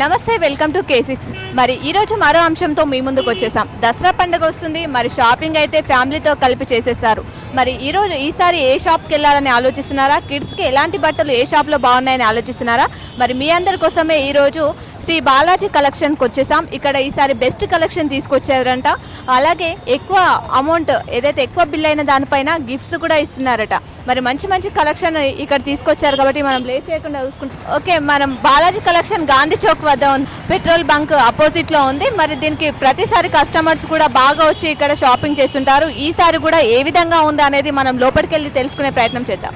నమస్తే welcome to K six మరి ఈరోజు మరో అంశంతో మీ ముందుకు వచ్చేసాం. దసరా పండుగ వస్తుంది మరి షాపింగ్ అయితే ఫ్యామిలీతో కలిపి చేసేస్తారు. మరి ఈరోజు ఈసారి ఏ షాప్కి వెళ్ళాలని ఆలోచిస్తున్నారా? కిడ్స్కి ఎలాంటి బట్టలు ఏ షాప్లో బాగున్నాయని ఆలోచిస్తున్నారా? మరి మీ అందరి కోసమే ఈరోజు శ్రీ బాలాజీ కలెక్షన్కి వచ్చేసాం. ఇక్కడ ఈసారి బెస్ట్ కలెక్షన్ తీసుకొచ్చారంట. అలాగే ఎక్కువ అమౌంట్ ఏదైతే ఎక్కువ బిల్ అయిన దానిపైన గిఫ్ట్స్ కూడా ఇస్తున్నారట. మరి మంచి మంచి కలెక్షన్ ఇక్కడ తీసుకొచ్చారు కాబట్టి మనం లేట్ చేయకుండా చూసుకుంటాం ఓకే మనం బాలాజీ కలెక్షన్ గాంధీ చౌక్ వద్ద ఉంది పెట్రోల్ బంక్ అపోజిట్లో ఉంది. మరి దీనికి ప్రతిసారి కస్టమర్స్ కూడా బాగా వచ్చి ఇక్కడ షాపింగ్ చేస్తుంటారు. ఈసారి కూడా ఏ విధంగా ఉందా అనేది మనం లోపలికి వెళ్ళి తెలుసుకునే ప్రయత్నం చేద్దాం.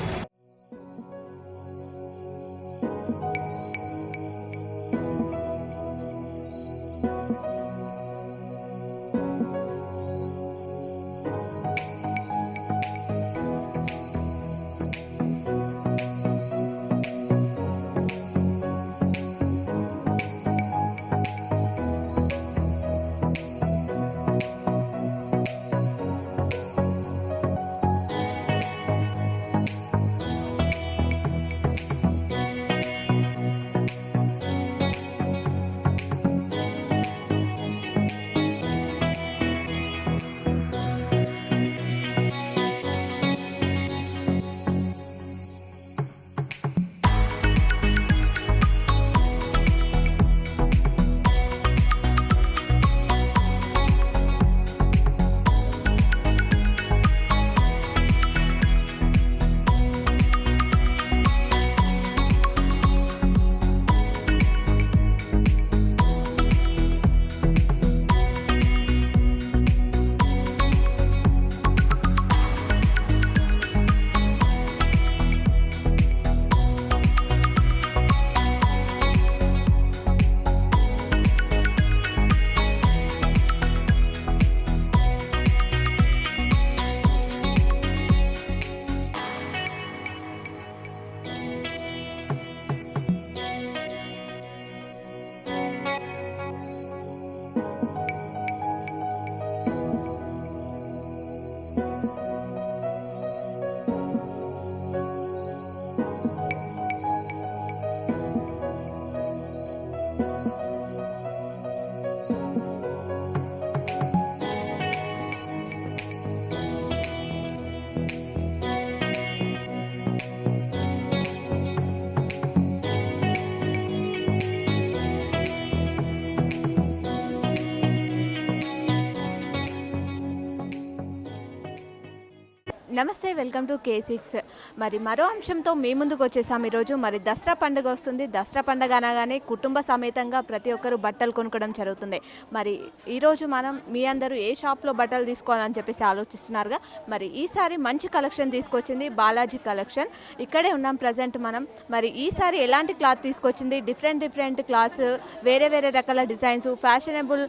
నమస్తే వెల్కమ్ టు కే సిక్స్ మరి మరో అంశంతో మీ ముందుకు వచ్చేసాం ఈరోజు. మరి దసరా పండుగ వస్తుంది. దసరా పండుగ అనగానే కుటుంబ సమేతంగా ప్రతి ఒక్కరు బట్టలు కొనుక్కోవడం జరుగుతుంది. మరి ఈరోజు మనం మీ అందరూ ఏ షాప్లో బట్టలు తీసుకోవాలని చెప్పేసి ఆలోచిస్తున్నారుగా? మరి ఈసారి మంచి కలెక్షన్ తీసుకొచ్చింది బాలాజీ కలెక్షన్. ఇక్కడే ఉన్నాం ప్రజెంట్ మనం. మరి ఈసారి ఎలాంటి క్లాత్ తీసుకొచ్చింది? డిఫరెంట్ డిఫరెంట్ క్లాత్స్ వేరే వేరే రకాల డిజైన్స్ ఫ్యాషనబుల్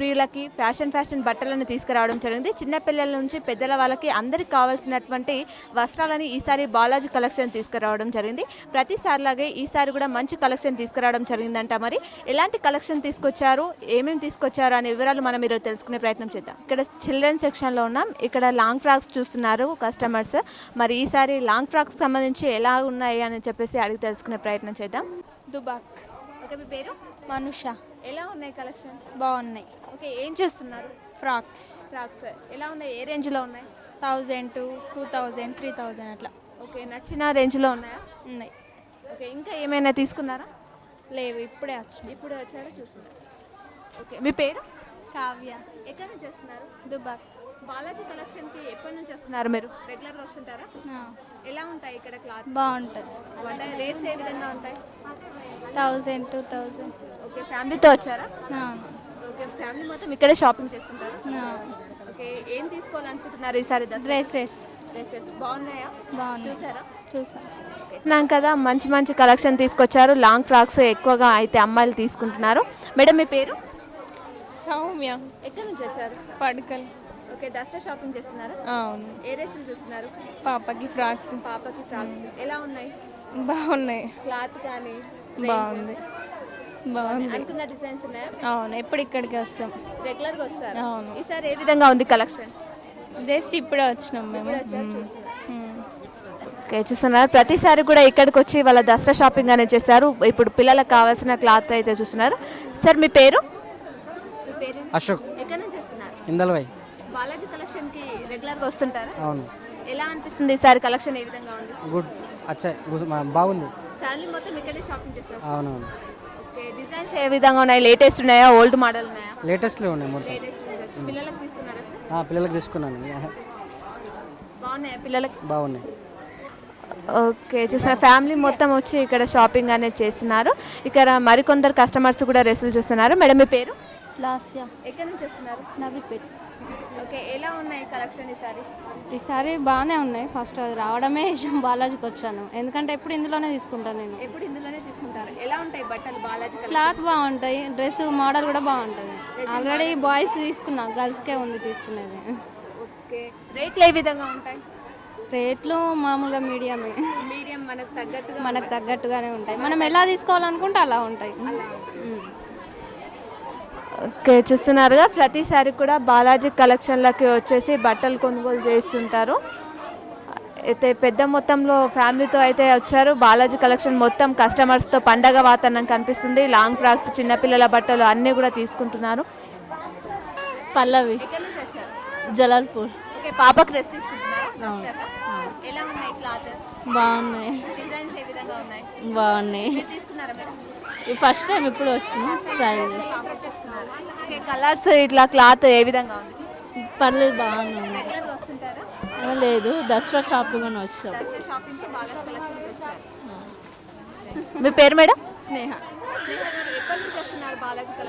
ప్రియులకి ఫ్యాషన్ ఫ్యాషన్ బట్టలను తీసుకురావడం జరిగింది. చిన్నపిల్లల నుంచి పెద్దల వాళ్ళకి అందరికి కావాల్సినటువంటి వస్త్రాలని ఈసారి బాలాజీ కలెక్షన్ తీసుకురావడం జరిగింది. ప్రతిసారిలాగే ఈసారి కూడా మంచి కలెక్షన్ తీసుకురావడం జరిగిందంట మరి. ఎలాంటి కలెక్షన్ తీసుకొచ్చారు? ఏమేమి తీసుకొచ్చారు? అనే వివరాలు మనం ఈరోజు తెలుసుకునే ప్రయత్నం చేద్దాం. ఇక్కడ చిల్డ్రన్ సెక్షన్లో ఉన్నాం. ఇక్కడ లాంగ్ ఫ్రాక్స్ చూస్తున్నారు కస్టమర్స్. మరి ఈసారి లాంగ్ ఫ్రాక్స్ సంబంధించి ఎలా ఉన్నాయి అని చెప్పేసి అడిగి తెలుసుకునే ప్రయత్నం చేద్దాం. దుబాక్. ఓకే మీ పేరు? మనుష. ఎలా ఉన్నాయి కలెక్షన్? బాగున్నాయి. ఓకే ఏం చేస్తున్నారు? ఫ్రాక్స్. ఫ్రాక్స్. ఎలా ఉన్నాయి? ఏ రేంజ్లో ఉన్నాయి? Thousand to two thousand three thousand అట్లా. ఓకే నచ్చిన రేంజ్లో ఉన్నాయా? ఉన్నాయి. ఓకే ఇంకా ఏమైనా తీసుకున్నారా? లేవు ఇప్పుడే వచ్చినాయి ఇప్పుడు వచ్చారో? చూస్తున్నారు ఓకే మీ పేరు? కావ్య. ఎక్కడి నుంచి వస్తున్నారు? దుబాక్ బాలాజీ కలెక్షన్కి ఎప్పటి నుంచి వస్తున్నారు మీరు? రెగ్యులర్గా వస్తుంటారా? ఎలా ఉంటాయి ఇక్కడ క్లాత్? బాగుంటుంది. అంటే రేట్స్ ఏ విధంగా ఉంటాయి? Thousand two thousand. ఓకే ఫ్యామిలీతో వచ్చారా? ఓకే ఫ్యామిలీ మొత్తం ఇక్కడే షాపింగ్ చేస్తుంటారా? ఓకే ఏం తీసుకోవాలనుకుంటున్నారు ఈసారి డ్రెస్సెస్. డ్రెస్సెస్ బాగున్నాయా? బాగున్నాయి. చూసారా? చూసా. విన్నాం కదా మంచి మంచి కలెక్షన్ తీసుకొచ్చారు. లాంగ్ ఫ్రాక్స్ ఎక్కువగా అయితే అమ్మాయిలు తీసుకుంటున్నారు. మేడం మీ పేరు? సౌమ్య. ఎక్కడి నుంచి వచ్చారు? పడకల్. ఓకే దసరా షాపింగ్ చేస్తున్నారా? అవును. ఏ డ్రెస్సులు చూస్తున్నారు? పాపకి ఫ్రాక్స్. పాపకి ఫ్రాక్స్. ఎలా ఉన్నాయి? బాగున్నాయి. క్లాత్ కానీ బాగుంది. బాగుంది. అనుకున్న డిజైన్స్ ఉన్నాయా? అవును ఎప్పుడు ఇక్కడికి వస్తాం. రెగ్యులర్గా వస్తారు? అవును. ఈసారి ఏ విధంగా ఉంది కలెక్షన్ జస్ట్ ఇప్పుడే వచ్చినాం మేము. చూస్తున్నారు. మ్మ్. ఓకే చూస్తున్నారు. ప్రతిసారి కూడా ఇక్కడికి వచ్చి వాళ్ళ దసరా షాపింగ్ అనేది చేస్తారు. ఇప్పుడు పిల్లలకు కావాల్సిన క్లాత్ అయితే చూస్తున్నారు. సార్ మీ పేరు? మీ పేరు? అశోక్. ఎక్కడి నుంచి వస్తున్నారు? ఇందల్వై. బాలాజీ కలెక్షన్కి రెగ్యులర్గా వస్తుంటారా? అవును. ఎలా అనిపిస్తుంది ఈసారి కలెక్షన్ ఏ విధంగా ఉంది? గుడ్. అచ్చా బాగుంది. ఫ్యామిలీ మొత్తం ఇక్కడే షాపింగ్ చేస్తారు. అవునవును. ఓకే డిజైన్స్ ఏ విధంగా ఉన్నాయి? లేటెస్ట్ ఉన్నాయా? ఓల్డ్ మోడల్ ఉన్నాయా? లేటెస్ట్లో ఉన్నాయి మొత్తం. పిల్లలకు తీసుకున్నారా సార్? ఆ, పిల్లలకి తీసుకున్నాను బాగున్నాయా పిల్లలకి? బాగున్నాయి. ఓకే చూసిన ఫ్యామిలీ మొత్తం వచ్చి ఇక్కడ షాపింగ్ అనేది చేస్తున్నారు. ఇక్కడ మరికొందరు కస్టమర్స్ కూడా రెస్టులు చూస్తున్నారు. మేడం మీ పేరు? లాస్య. ఎక్కడి నుంచి వస్తున్నారు? నవీపేట్. ఓకే ఎలా ఉన్నాయి కలెక్షన్ ఈసారి ఈసారి బాగానే ఉన్నాయి. ఫస్ట్ రావడమే ఇష్టం బాలాజీకి వచ్చాను. ఎందుకంటే ఎప్పుడు ఇందులోనే తీసుకుంటాను నేను. ఎప్పుడు ఇందులోనే తీసుకుంటారు? ఎలా ఉంటాయి బట్టలు బాలాజీ? క్లాత్ బాగుంటాయి డ్రెస్ మోడల్ కూడా బాగుంటుంది. ఆల్రెడీ బాయ్స్ తీసుకున్నా గర్ల్స్కే ఉంది తీసుకునేది. ఓకే రేట్లు ఏ విధంగా ఉంటాయి? రేట్లు మామూలుగా మీడియమే. మీడియం మనకు తగ్గట్టుగా మనకు తగ్గట్టుగానే ఉంటాయి. మనం ఎలా తీసుకోవాలనుకుంటే అలా ఉంటాయి. చూస్తున్నారుగా. ప్రతిసారి కూడా బాలాజీ కలెక్షన్లకి వచ్చేసి బట్టలు కొనుగోలు చేస్తుంటారు. అయితే పెద్ద మొత్తంలో ఫ్యామిలీతో అయితే వచ్చారు. బాలాజీ కలెక్షన్ మొత్తం కస్టమర్స్తో పండగ వాతావరణం కనిపిస్తుంది. లాంగ్ ఫ్రాక్స్ చిన్నపిల్లల బట్టలు అన్నీ కూడా తీసుకుంటున్నారు. పల్లవి. జలాల్పూర్. ఉన్నాయి క్లాత్? బాగున్నాయి. బాగున్నాయి. ఫస్ట్ టైం ఇప్పుడు వచ్చిన ట్రై కలర్స్ ఇట్లా క్లాత్ ఏ విధంగా ఉంది? పర్లేదు బాగానే ఉంది. లేదు దసరా షాపింగ్ అని వచ్చాం మీ పేరు మేడం? స్నేహ.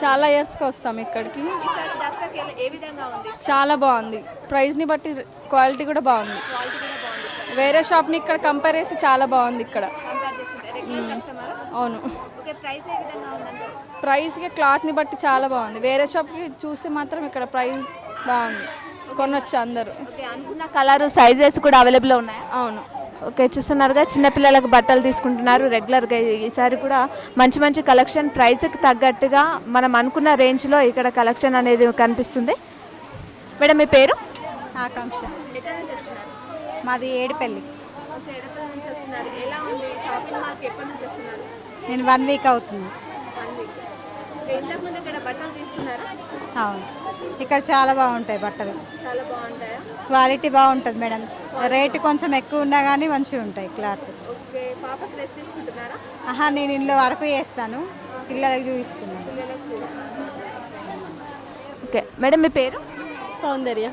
చాలా ఇయర్స్కి వస్తాం ఇక్కడికి. చాలా బాగుంది. ప్రైస్ని బట్టి క్వాలిటీ కూడా బాగుంది. క్వాలిటీ కూడా బాగుంది. వేరే షాప్ని ఇక్కడ కంపేర్ చేసి చాలా బాగుంది ఇక్కడ. అవును. ఓకే ప్రైస్ ఏ విధంగా ఉందంటే ప్రైస్కి క్లాత్ని బట్టి చాలా బాగుంది. వేరే షాప్కి చూస్తే మాత్రం ఇక్కడ ప్రైస్ బాగుంది. కొనొచ్చు అందరూ. అనుకున్న కలర్ సైజెస్ కూడా అవైలబుల్ ఉన్నాయా? అవును. ఓకే చూస్తున్నారుగా చిన్నపిల్లలకు బట్టలు తీసుకుంటున్నారు. రెగ్యులర్గా ఈసారి కూడా మంచి మంచి కలెక్షన్ ప్రైస్కి తగ్గట్టుగా మనం అనుకున్న రేంజ్లో ఇక్కడ కలెక్షన్ అనేది కనిపిస్తుంది. మేడం మీ పేరు? ఆకాంక్ష. మాది ఏడుపల్లి. ఎలా ఉంది? షాపింగ్ ఎప్పటి నుంచి నేను వన్ వీక్ అవుతుంది అవును. ఇక్కడ చాలా బాగుంటాయి బట్టలు. చాలా బాగుంటాయా? క్వాలిటీ బాగుంటుంది మేడం. రేటు కొంచెం ఎక్కువ ఉన్నా కానీ మంచిగా ఉంటాయి క్లాత్. ఆహా నేను ఇంట్లో వరకు చేస్తాను. పిల్లలకు చూపిస్తున్నాను ఓకే. మేడం మీ పేరు? సౌందర్య.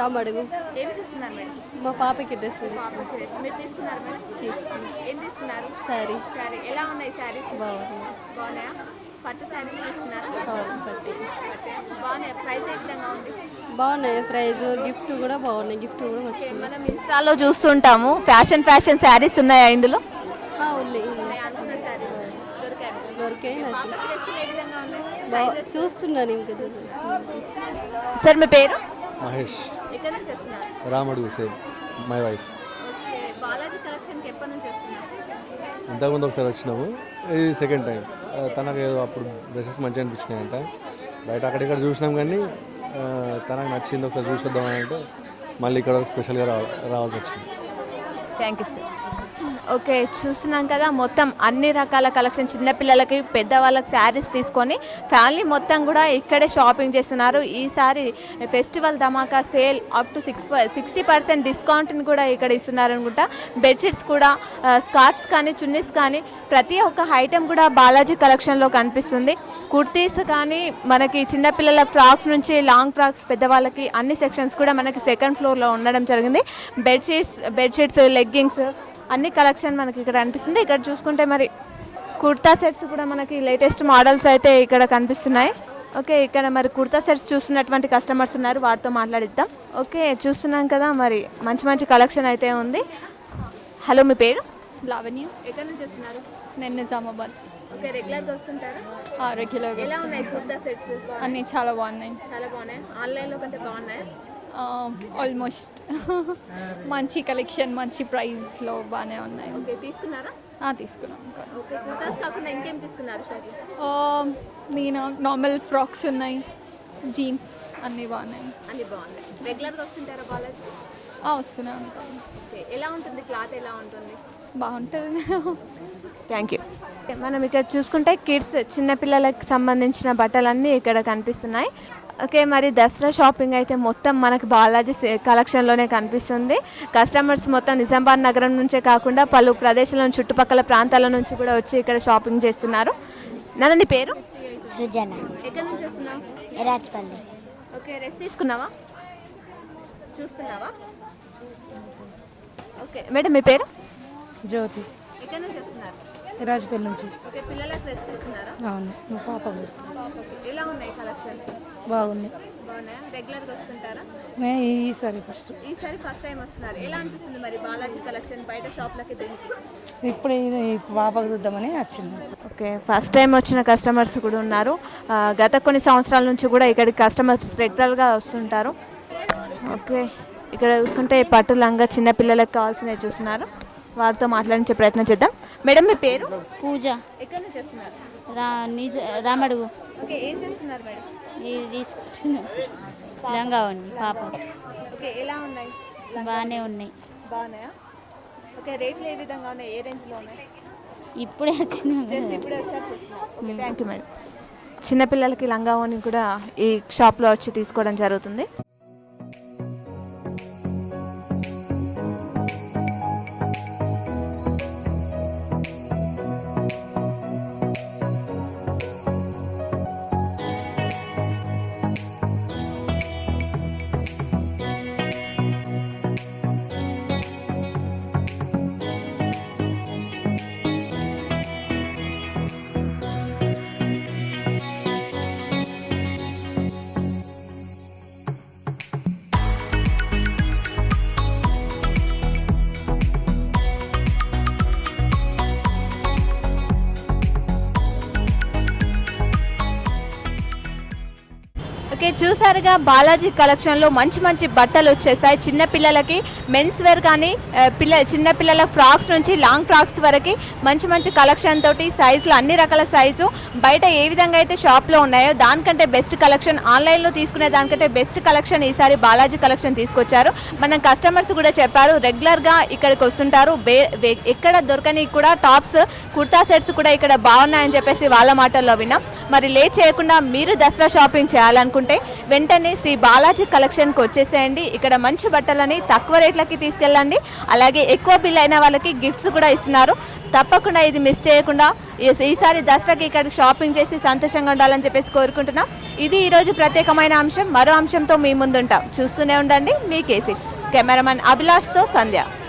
రామడుగు ఏమి చూస్తున్నారు మేడం? మా పాపకి డ్రెస్. మీరు తీసుకున్నారు మేడం? తీసుకున్నారు ఏం తీసుకున్నారు? సారీ సారీ ఎలా ఉన్నాయి శారీస్? బాగుంది బాగున్నాయా? పట్టు శారీస్ తీసుకున్నారా? పట్టి. పట్టు. బాగున్నాయి? ప్రైస్ ఏ విధంగా ఉంది? బాగున్నాయి. ప్రైజ్ గిఫ్ట్ కూడా బాగున్నాయి. గిఫ్ట్ కూడా వచ్చింది. మనం ఇన్స్టాలో చూస్తుంటాము. ఫ్యాషన్ ఫ్యాషన్ శారీస్ ఉన్నాయా ఇందులో? ఉన్నాయి. అనుకున్న దొరికాయి. దొరికే నచ్చింది. డ్రెస్సులు ఏ విధంగా ఉన్నాయి? బాగా చూస్తున్నాను ఇంకా. సార్ మీ పేరు? Mahesh. Ramadugu same my wife. ఇంతకుముందు ఒకసారి వచ్చినాము. ఇది సెకండ్ టైం తనకు ఏదో అప్పుడు డ్రెస్సెస్ మంచిగా అనిపించినాయంట. బయట అక్కడిక్కడ చూసినాం కానీ తనకు నచ్చింది ఒకసారి చూసేద్దామని అంటే మళ్ళీ ఇక్కడ స్పెషల్గా రావ రావాల్సి వచ్చింది. Thank you sir. ఓకే చూస్తున్నాం కదా మొత్తం అన్ని రకాల కలెక్షన్ చిన్నపిల్లలకి పెద్దవాళ్ళకి శారీస్ తీసుకొని ఫ్యామిలీ మొత్తం కూడా ఇక్కడే షాపింగ్ చేస్తున్నారు. ఈసారి festival Dhamaka sale up to six sixty percent డిస్కౌంట్ని కూడా ఇక్కడ ఇస్తున్నారు అనుకుంటా. బెడ్షీట్స్ కూడా స్కార్ట్స్ కానీ చున్నీస్ కానీ ప్రతి ఒక్క ఐటెం కూడా బాలాజీ కలెక్షన్లో కనిపిస్తుంది. కుర్తీస్ కానీ మనకి చిన్నపిల్లల ఫ్రాక్స్ నుంచి లాంగ్ ఫ్రాక్స్ పెద్దవాళ్ళకి అన్ని సెక్షన్స్ కూడా మనకి సెకండ్ ఫ్లోర్లో ఉండడం జరిగింది. బెడ్షీట్స్ బెడ్షీట్స్ లెగ్గింగ్స్ అన్ని కలెక్షన్ మనకి ఇక్కడ అనిపిస్తుంది. ఇక్కడ చూసుకుంటే మరి కుర్తా సెట్స్ కూడా మనకి లేటెస్ట్ మోడల్స్ అయితే ఇక్కడ కనిపిస్తున్నాయి. ఓకే ఇక్కడ మరి కుర్తా సెట్స్ చూస్తున్నటువంటి కస్టమర్స్ ఉన్నారు. వాటితో మాట్లాడిద్దాం. ఓకే చూస్తున్నాం కదా మరి మంచి మంచి కలెక్షన్ అయితే ఉంది. హలో మీ పేరు? లావణ్య. ఎక్కడి నుంచి వస్తున్నారు? నేను నిజామాబాద్. ఓకే రెగ్యులర్గా వస్తుంటారా? రెగ్యులర్గా అన్నీ చాలా బాగున్నాయి. చాలా బాగున్నాయి? ఆన్లైన్లో కంటే బాగున్నాయి? ఆల్మోస్ట్ మంచి కలెక్షన్ మంచి ప్రైస్లో బాగానే ఉన్నాయి. ఓకే తీసుకున్నారా? ఆ, తీసుకున్నాం. ఆ, నేను నార్మల్ ఫ్రాక్స్ ఉన్నాయి జీన్స్ అన్నీ బాగున్నాయి అన్ని బాగున్నాయి. రెగ్యులర్గా వస్తుంటారా బాలాజీ ఆ, వస్తూనే ఉంటాం. ఓకే ఎలా ఉంటుంది? క్లాత్ ఎలా ఉంటుంది? బాగుంటుంది. థ్యాంక్ యూ మనం ఇక్కడ చూసుకుంటే కిడ్స్ చిన్నపిల్లలకు సంబంధించిన బట్టలన్నీ ఇక్కడ కనిపిస్తున్నాయి. ఓకే మరి దసరా షాపింగ్ అయితే మొత్తం మనకి బాలాజీ కలెక్షన్లోనే కనిపిస్తుంది. కస్టమర్స్ మొత్తం నిజామాబాద్ నగరం నుంచే కాకుండా పలు ప్రదేశాల నుంచి, చుట్టుపక్కల ప్రాంతాల నుంచి కూడా వచ్చి ఇక్కడ షాపింగ్ చేస్తున్నారు. నాన్న నీ పేరు? సృజన. ఎక్కడి నుంచి వస్తున్నావు? రాజపల్లి ఓకే రెస్ట్ తీసుకున్నావా? చూస్తున్నావా? ఓకే మేడం మీ పేరు? జ్యోతి. ఎక్కడి నుంచి వస్తున్నారు? రాజపల్లి నుంచి. పిల్లలకు ఇస్తున్నారా? అవును మా పాపకు ఎలా ఉన్నాయి కలెక్షన్స్? బాగుంది బాగున్నాయా? రెగ్యులర్గా వస్తుంటారా? నే ఈసారి ఫస్ట్. ఈసారి ఫస్ట్ టైం వస్తున్నారు. ఎలా అనిపిస్తుంది మరి బాలాజీ కలెక్షన్ బయట షాప్లకి దీనికి? ఇప్పుడు పాపకు చూద్దామని వచ్చింది. ఓకే ఫస్ట్ టైం వచ్చిన కస్టమర్స్ కూడా ఉన్నారు. గత కొన్ని సంవత్సరాల నుంచి కూడా ఇక్కడికి కస్టమర్స్ రెగ్యులర్గా వస్తుంటారు. ఓకే ఇక్కడ చూస్తుంటే పట్టు లంగా చిన్నపిల్లలకు కావాల్సినవి చూస్తున్నారు. వారితో మాట్లాడించే ప్రయత్నం చేద్దాం. మేడం మీ పేరు? పూజ. ఎక్కడి నుంచి వస్తున్నారు? రా నిజ రామడుగు. ఓకే ఏం చేస్తున్నారు మేడం? ఇది లంగా ఉంది పాప. ఓకే ఎలా ఉన్నాయి? బాగానే ఉన్నాయి. బాగున్నాయా? ఓకే రేట్లు ఏ విధంగా ఉన్నాయి? ఏ రేంజ్లో ఉన్నాయి? ఇప్పుడే వచ్చినాం ఇప్పుడే వచ్చారు థ్యాంక్ యూ మేడం చిన్నపిల్లలకి లంగా ఓని కూడా ఈ షాప్లో వచ్చి తీసుకోవడం జరుగుతుంది. చూసారుగా బాలాజీ కలెక్షన్లో మంచి మంచి బట్టలు వచ్చేసాయి. చిన్నపిల్లలకి మెన్స్ వేర్ కానీ పిల్ల చిన్నపిల్లల ఫ్రాక్స్ నుంచి లాంగ్ ఫ్రాక్స్ వరకు మంచి మంచి కలెక్షన్ తోటి సైజులు అన్ని రకాల సైజు. బయట ఏ విధంగా అయితే షాప్లో ఉన్నాయో దానికంటే బెస్ట్ కలెక్షన్ ఆన్లైన్లో తీసుకునే దానికంటే బెస్ట్ కలెక్షన్ ఈసారి బాలాజీ కలెక్షన్ తీసుకొచ్చారు. మనం కస్టమర్స్ కూడా చెప్పారు రెగ్యులర్గా ఇక్కడికి వస్తుంటారు. బే ఎక్కడ దొరకని కూడా టాప్స్ కుర్తా సెట్స్ కూడా ఇక్కడ బాగున్నాయని చెప్పేసి వాళ్ళ మాటల్లో విన్నాం. మరి లేట్ చేయకుండా మీరు దసరా షాపింగ్ చేయాలనుకుంటే వెంటనే శ్రీ బాలాజీ కలెక్షన్కి వచ్చేసేయండి. ఇక్కడ మంచి బట్టలని తక్కువ రేట్లకి తీసుకెళ్ళండి. అలాగే ఎక్కువ బిల్ అయిన వాళ్ళకి గిఫ్ట్స్ కూడా ఇస్తున్నారు. తప్పకుండా ఇది మిస్ చేయకుండా ఈసారి దసరాకి ఇక్కడ షాపింగ్ చేసి సంతోషంగా ఉండాలని చెప్పేసి కోరుకుంటున్నాం. ఇది ఈరోజు ప్రత్యేకమైన అంశం. మరో అంశంతో మీ ముందుంటాం. చూస్తూనే ఉండండి మీ కే సిక్స్ కెమెరామెన్ అభిలాష్తో సంధ్య.